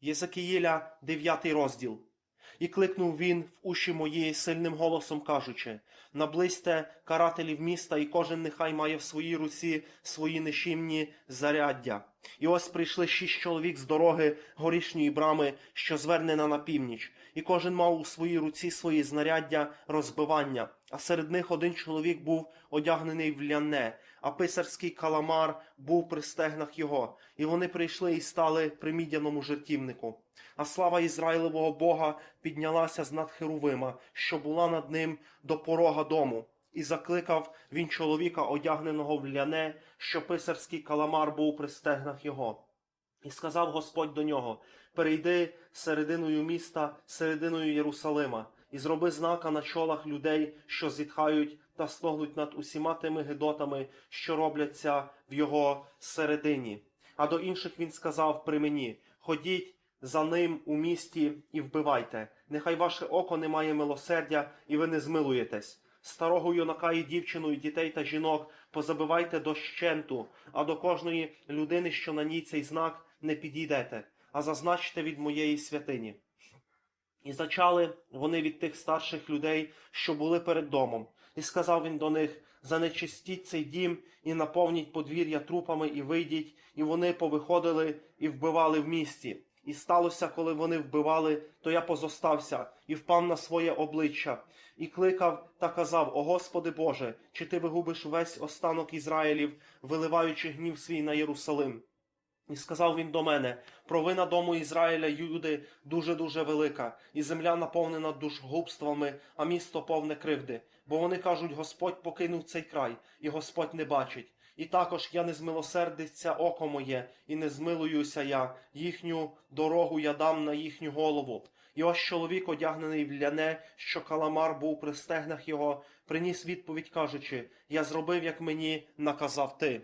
Єзекиїля, 9 розділ. І кликнув він в уші мої сильним голосом, кажучи: Наблизьте карателів міста, і кожен нехай має в своїй руці свої нещимні заряддя. І ось прийшли шість чоловік з дороги горішньої брами, що звернена на північ, і кожен мав у своїй руці свої знаряддя розбивання. А серед них один чоловік був одягнений в ляне, а писарський каламар був при стегнах його. І вони прийшли і стали при мідяному жертівнику. А слава Ізраїлевого Бога піднялася з над Херувима, що була над ним до порога дому. І закликав він чоловіка, одягненого в ляне, що писарський каламар був при стегнах його. І сказав Господь до нього: Перейди серединою міста, серединою Єрусалима, і зроби знака на чолах людей, що зітхають та стогнуть над усіма тими гидотами, що робляться в його середині. А до інших він сказав при мені: Ходіть за ним у місті і вбивайте. Нехай ваше око не має милосердя, і ви не змилуєтесь. Старого юнака і дівчину, і дітей та жінок позабивайте до щенту, а до кожної людини, що на ній цей знак, не підійдете, а зазначте від моєї святині. І зачали вони від тих старших людей, що були перед домом. І сказав він до них: Занечистіть цей дім і наповніть подвір'я трупами, і вийдіть, і вони повиходили і вбивали в місті. І сталося, коли вони вбивали, то я позостався і впав на своє обличчя, і кликав та казав: О Господи Боже, чи ти вигубиш весь останок Ізраїлів, виливаючи гнів свій на Єрусалим? І сказав він до мене: провина дому Ізраїля, Юди, дуже дуже велика, і земля наповнена душгубствами, а місто повне кривди. Бо вони кажуть: Господь покинув цей край, і Господь не бачить. І також я не змилосердиться око моє, і не змилуюся я, їхню дорогу я дам на їхню голову. І ось чоловік, одягнений в ляне, що каламар був при стегнах його, приніс відповідь, кажучи: Я зробив, як мені наказав ти.